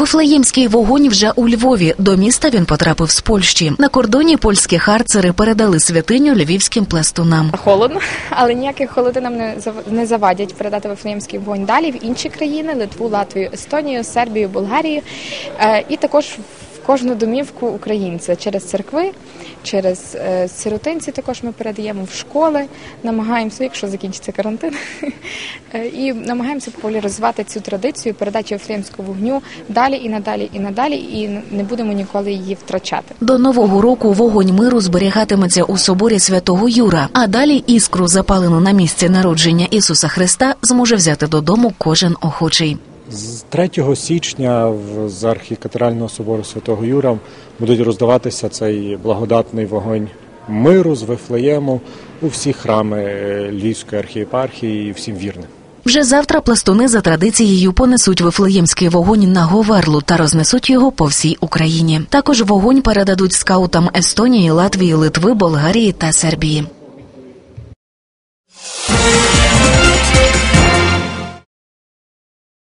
Вифлеємський вогонь вже у Львові. До міста він потрапив з Польщі. На кордоні польські харцери передали святиню львівським пластунам. Холодно, але ніяких холоди нам не зав- не завадять передати Вифлеємський вогонь далі в інші країни: Литву, Латвію, Естонію, Сербію, Болгарію Е, і також кожну домівку українця через церкви, через е, сиротинці. Також ми передаємо в школи, намагаємося, якщо закінчиться карантин, е, і намагаємося популяризувати цю традицію передачі Вифлеємського вогню далі і надалі, і надалі, і не будемо ніколи її втрачати. До нового року вогонь миру зберігатиметься у соборі святого Юра. А далі іскру, запалену на місці народження Ісуса Христа, зможе взяти додому кожен охочий. З 3 січня з архікатерального собору Святого Юра будуть роздаватися цей благодатний вогонь миру з Вифлеєму у всі храми е, Львівської архієпархії і всім вірним. Вже завтра пластуни за традицією понесуть вифлеємський вогонь на Говерлу та рознесуть його по всій Україні. Також вогонь передадуть скаутам Естонії, Латвії, Литви, Болгарії та Сербії.